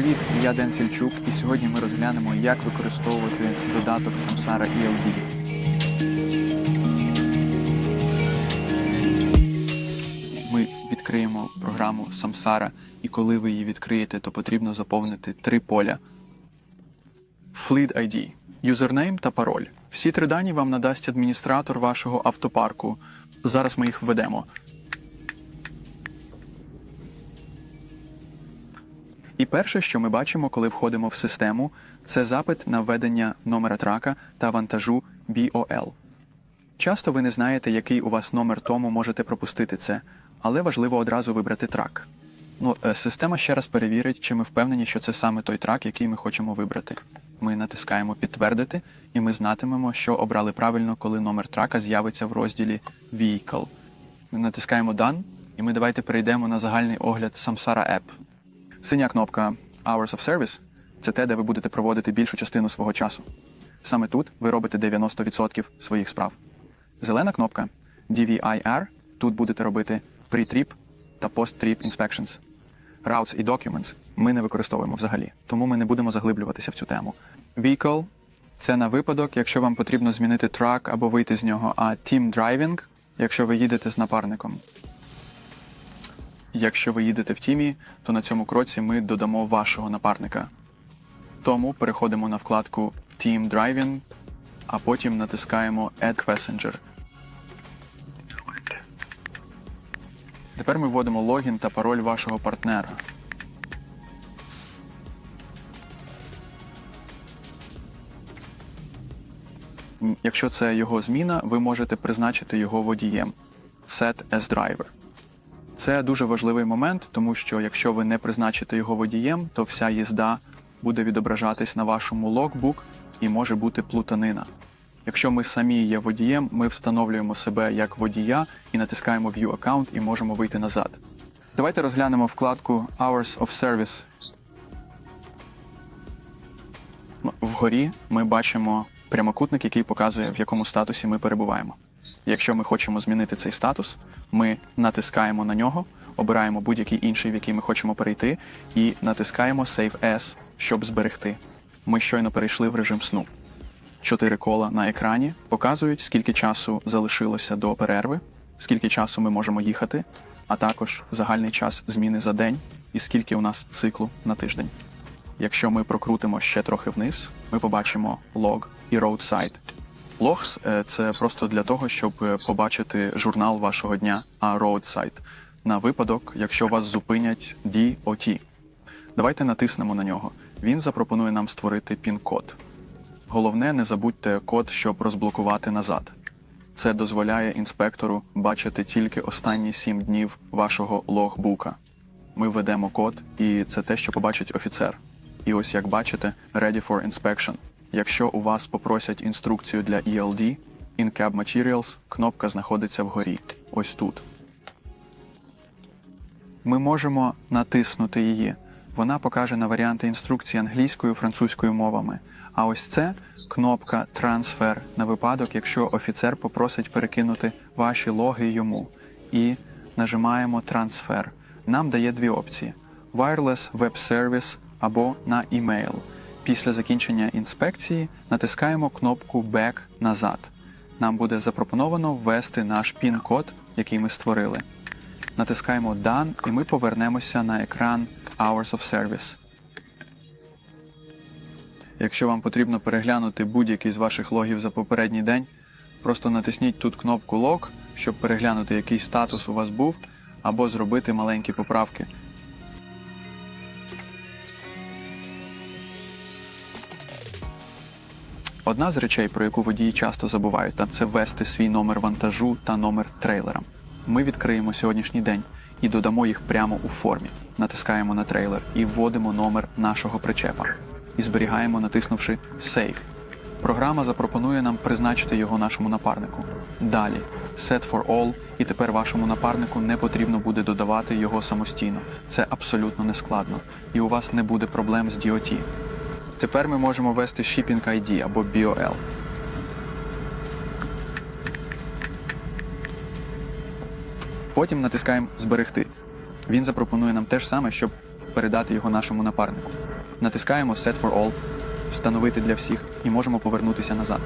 Привіт, я Ден Сільчук, і сьогодні ми розглянемо, як використовувати додаток Samsara ELD. Ми відкриємо програму Samsara, і коли ви її відкриєте, то потрібно заповнити три поля. Fleet ID, юзернейм та пароль. Всі три дані вам надасть адміністратор вашого автопарку. Зараз ми їх введемо. І перше, що ми бачимо, коли входимо в систему, це запит на введення номера трака та вантажу BOL. Часто ви не знаєте, який у вас номер, тому можете пропустити це, але важливо одразу вибрати трак. Ну, е, система ще раз перевірить, чи ми впевнені, що це саме той трак, який ми хочемо вибрати. Ми натискаємо підтвердити, і ми знатимемо, що обрали правильно, коли номер трака з'явиться в розділі Vehicle. Ми натискаємо Done, і ми давайте перейдемо на загальний огляд Samsara App. Синя кнопка Hours of Service це те, де ви будете проводити більшу частину свого часу. Саме тут ви робите 90% своїх справ. Зелена кнопка DVIR тут будете робити pre-trip та post-trip inspections. Routes і Documents ми не використовуємо взагалі, тому ми не будемо заглиблюватися в цю тему. Vehicle це на випадок, якщо вам потрібно змінити трак або вийти з нього, а Team Driving, якщо ви їдете з напарником. Якщо ви їдете в тімі, то на цьому кроці ми додамо вашого напарника. Тому переходимо на вкладку Team Driving, а потім натискаємо Add Passenger. Тепер ми вводимо логін та пароль вашого партнера. Якщо це його зміна, ви можете призначити його водієм Set as Driver. Це дуже важливий момент, тому що якщо ви не призначите його водієм, то вся їзда буде відображатись на вашому логбук і може бути плутанина. Якщо ми самі є водієм, ми встановлюємо себе як водія і натискаємо View Account і можемо вийти назад. Давайте розглянемо вкладку Hours of Service. Ну, Вгорі ми бачимо прямокутник, який показує, в якому статусі ми перебуваємо. Якщо ми хочемо змінити цей статус, ми натискаємо на нього, обираємо будь-який інший, в який ми хочемо перейти, і натискаємо Save As, щоб зберегти. Ми щойно перейшли в режим сну. Чотири кола на екрані показують, скільки часу залишилося до перерви, скільки часу ми можемо їхати, а також загальний час зміни за день і скільки у нас циклу на тиждень. Якщо ми прокрутимо ще трохи вниз, ми побачимо лог і roadside. Logs – це просто для того, щоб е, побачити журнал вашого дня, а roadside – на випадок, якщо вас зупинять DOT. Давайте натиснемо на нього. Він запропонує нам створити пін-код. Головне, не забудьте код, щоб розблокувати назад. Це дозволяє інспектору бачити тільки останні сім днів вашого логбука. Ми введемо код, і це те, що побачить офіцер. І ось як бачите, Ready for Inspection. Якщо у вас попросять інструкцію для ELD, In Cab Materials, кнопка знаходиться вгорі. Ось тут. Ми можемо натиснути її. Вона покаже на варіанти інструкції англійською, французькою мовами. А ось це кнопка Трансфер на випадок, якщо офіцер попросить перекинути ваші логи йому. І нажимаємо Трансфер. Нам дає дві опції: Wireless Web Service або на email. Після закінчення інспекції натискаємо кнопку Back назад. Нам буде запропоновано ввести наш пін-код, який ми створили. Натискаємо Done і ми повернемося на екран Hours of Service. Якщо вам потрібно переглянути будь-який з ваших логів за попередній день, просто натисніть тут кнопку Log, щоб переглянути, який статус у вас був, або зробити маленькі поправки. Одна з речей, про яку водії часто забувають, та це ввести свій номер вантажу та номер трейлера. Ми відкриємо сьогоднішній день і додамо їх прямо у формі. Натискаємо на трейлер і вводимо номер нашого причепа. І зберігаємо, натиснувши Save. Програма запропонує нам призначити його нашому напарнику. Далі Set for All, і тепер вашому напарнику не потрібно буде додавати його самостійно. Це абсолютно нескладно, і у вас не буде проблем з DOT. Тепер ми можемо ввести Shipping ID або BOL. Потім натискаємо Зберегти. Він запропонує нам те ж саме, щоб передати його нашому напарнику. натискаємо Set for All, встановити для всіх і можемо повернутися назад.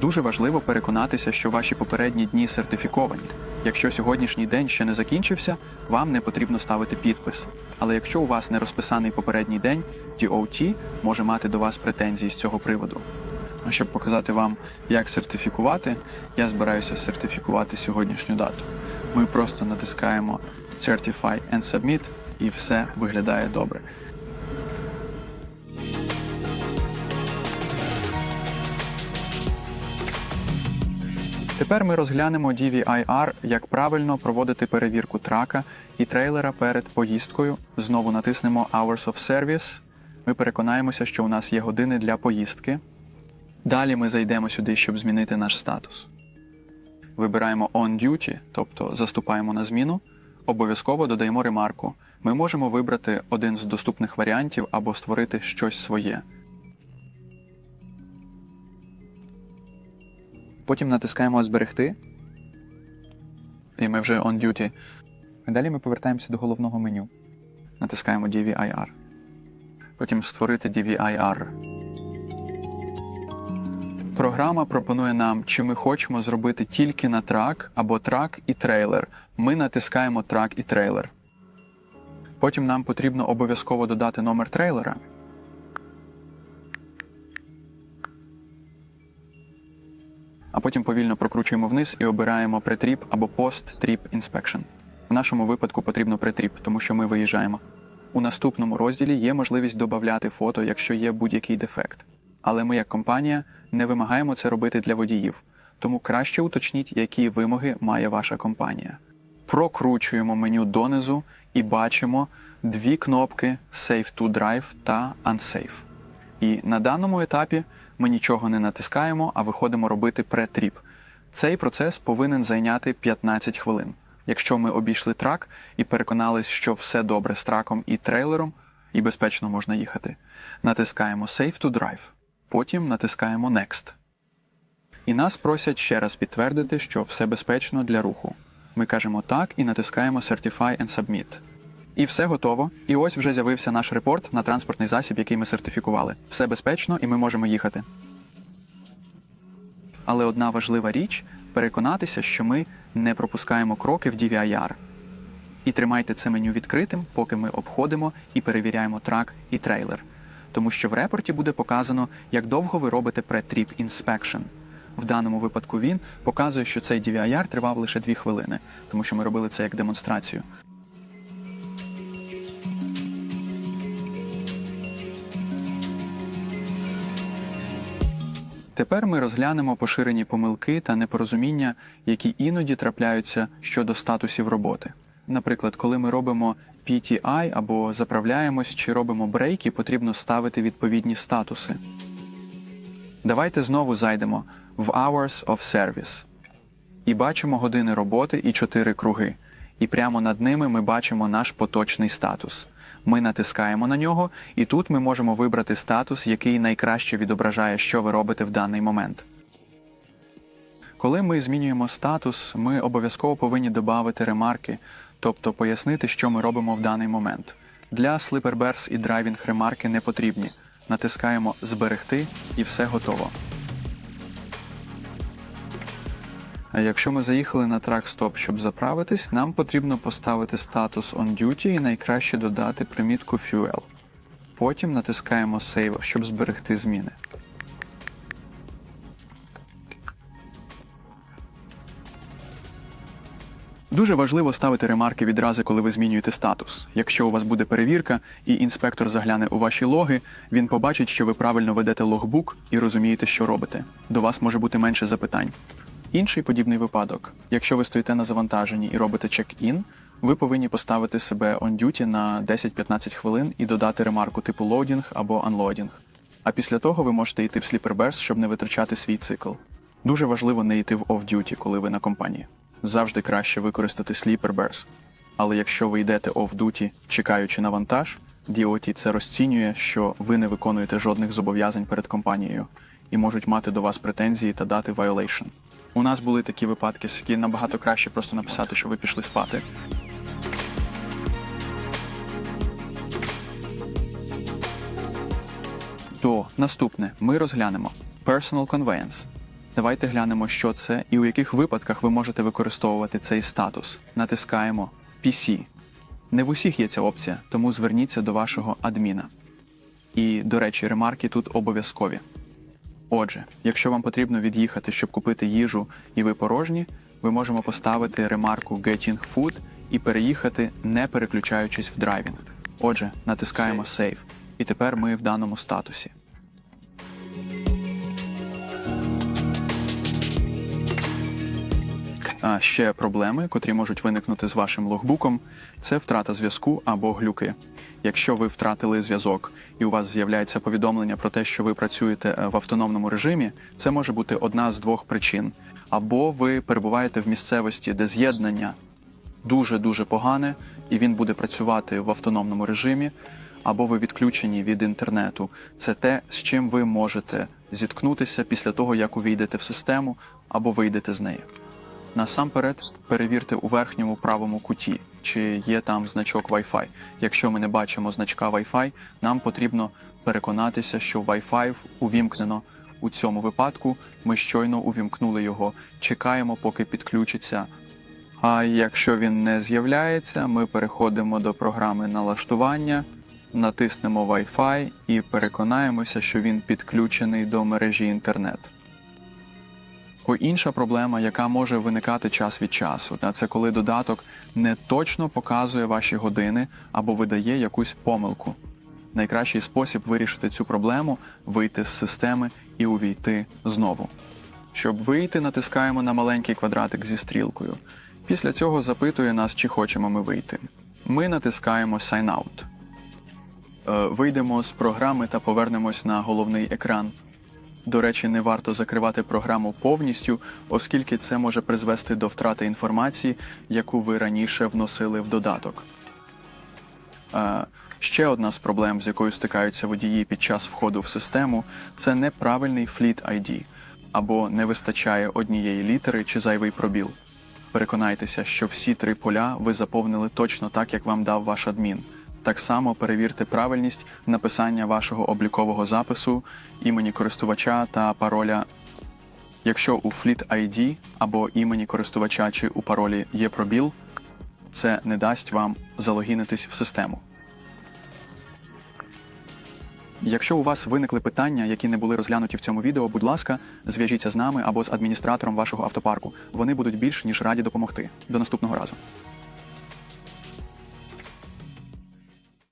Дуже важливо переконатися, що ваші попередні дні сертифіковані. Якщо сьогоднішній день ще не закінчився, вам не потрібно ставити підпис. Але якщо у вас не розписаний попередній день, DOT може мати до вас претензії з цього приводу. Щоб показати вам, як сертифікувати, я збираюся сертифікувати сьогоднішню дату. Ми просто натискаємо Certify and Submit і все виглядає добре. Тепер ми розглянемо DVIR, як правильно проводити перевірку трака і трейлера перед поїздкою. Знову натиснемо Hours of Service. Ми переконаємося, що у нас є години для поїздки. Далі ми зайдемо сюди, щоб змінити наш статус. Вибираємо On Duty, тобто заступаємо на зміну. Обов'язково додаємо ремарку. Ми можемо вибрати один з доступних варіантів або створити щось своє. Потім натискаємо Зберегти. І ми вже on duty. Далі ми повертаємося до головного меню. Натискаємо DVIR. Потім створити DVIR. Програма пропонує нам, чи ми хочемо зробити тільки на трак або трак і трейлер. Ми натискаємо трак і трейлер. Потім нам потрібно обов'язково додати номер трейлера. А потім повільно прокручуємо вниз і обираємо претріп або post-trip inspection. В нашому випадку потрібно претріп, тому що ми виїжджаємо. У наступному розділі є можливість додати фото, якщо є будь-який дефект. Але ми, як компанія, не вимагаємо це робити для водіїв, тому краще уточніть, які вимоги має ваша компанія. Прокручуємо меню донизу і бачимо дві кнопки Save to Drive та Unsafe. І на даному етапі ми нічого не натискаємо, а виходимо робити претріп. Цей процес повинен зайняти 15 хвилин. Якщо ми обійшли трак і переконались, що все добре з траком і трейлером, і безпечно можна їхати, натискаємо Save to Drive, потім натискаємо Next. І нас просять ще раз підтвердити, що все безпечно для руху. Ми кажемо так і натискаємо Certify and Submit. І все готово. І ось вже з'явився наш репорт на транспортний засіб, який ми сертифікували. Все безпечно і ми можемо їхати. Але одна важлива річ переконатися, що ми не пропускаємо кроки в DVIR. І тримайте це меню відкритим, поки ми обходимо і перевіряємо трак і трейлер. Тому що в репорті буде показано, як довго ви робите pre-trip inspection. В даному випадку він показує, що цей DVIR тривав лише 2 хвилини, тому що ми робили це як демонстрацію. Тепер ми розглянемо поширені помилки та непорозуміння, які іноді трапляються щодо статусів роботи. Наприклад, коли ми робимо PTI або заправляємось чи робимо брейки, потрібно ставити відповідні статуси. Давайте знову зайдемо в Hours of Service і бачимо години роботи і чотири круги. І прямо над ними ми бачимо наш поточний статус. Ми натискаємо на нього, і тут ми можемо вибрати статус, який найкраще відображає, що ви робите в даний момент. Коли ми змінюємо статус, ми обов'язково повинні додати ремарки, тобто пояснити, що ми робимо в даний момент. Для Slipperbers і драйвінг ремарки не потрібні. Натискаємо Зберегти і все готово. Якщо ми заїхали на трак-стоп, щоб заправитись, нам потрібно поставити статус On Duty і найкраще додати примітку Fuel. Потім натискаємо Save, щоб зберегти зміни. Дуже важливо ставити ремарки відразу, коли ви змінюєте статус. Якщо у вас буде перевірка і інспектор загляне у ваші логи, він побачить, що ви правильно ведете логбук і розумієте, що робите. До вас може бути менше запитань. Інший подібний випадок: якщо ви стоїте на завантаженні і робите чек-ін, ви повинні поставити себе on duty на 10-15 хвилин і додати ремарку типу loading або unloading. А після того ви можете йти в Sleeper Burst, щоб не витрачати свій цикл. Дуже важливо не йти в off-duty, коли ви на компанії. Завжди краще використати Sleeper Burst. Але якщо ви йдете off-duty, чекаючи на вантаж, DOT це розцінює, що ви не виконуєте жодних зобов'язань перед компанією і можуть мати до вас претензії та дати violation. У нас були такі випадки, які набагато краще просто написати, що ви пішли спати. То наступне ми розглянемо Personal Conveyance. Давайте глянемо, що це і у яких випадках ви можете використовувати цей статус. Натискаємо PC. Не в усіх є ця опція, тому зверніться до вашого адміна. І, до речі, ремарки тут обов'язкові. Отже, якщо вам потрібно від'їхати, щоб купити їжу, і ви порожні, ви можемо поставити ремарку Getting Food і переїхати, не переключаючись в драйвінг. Отже, натискаємо Save. І тепер ми в даному статусі. А ще проблеми, котрі можуть виникнути з вашим логбуком, це втрата зв'язку або глюки. Якщо ви втратили зв'язок і у вас з'являється повідомлення про те, що ви працюєте е, в автономному режимі, це може бути одна з двох причин. Або ви перебуваєте в місцевості, де з'єднання дуже дуже погане, і він буде працювати в автономному режимі, або ви відключені від інтернету. Це те, з чим ви можете зіткнутися після того, як увійдете в систему або вийдете з неї. Насамперед перевірте у верхньому правому куті, чи є там значок Wi-Fi. Якщо ми не бачимо значка Wi-Fi, нам потрібно переконатися, що Wi-Fi увімкнено. У цьому випадку ми щойно увімкнули його, чекаємо, поки підключиться. А якщо він не з'являється, ми переходимо до програми налаштування, натиснемо Wi-Fi і переконаємося, що він підключений до мережі інтернет. О, інша проблема, яка може виникати час від часу, та це коли додаток не точно показує ваші години або видає якусь помилку. Найкращий спосіб вирішити цю проблему вийти з системи і увійти знову. Щоб вийти, натискаємо на маленький квадратик зі стрілкою. Після цього запитує нас, чи хочемо ми вийти. Ми натискаємо Sign Out. Е, Вийдемо з програми та повернемось на головний екран. До речі, не варто закривати програму повністю, оскільки це може призвести до втрати інформації, яку ви раніше вносили в додаток. Е, Ще одна з проблем, з якою стикаються водії під час входу в систему, це неправильний Fleet ID або не вистачає однієї літери чи зайвий пробіл. Переконайтеся, що всі три поля ви заповнили точно так, як вам дав ваш адмін. Так само перевірте правильність написання вашого облікового запису, імені користувача та пароля. Якщо у Fleet ID або імені користувача чи у паролі є пробіл, це не дасть вам залогінитись в систему. Якщо у вас виникли питання, які не були розглянуті в цьому відео, будь ласка, зв'яжіться з нами або з адміністратором вашого автопарку. Вони будуть більш ніж раді допомогти. До наступного разу.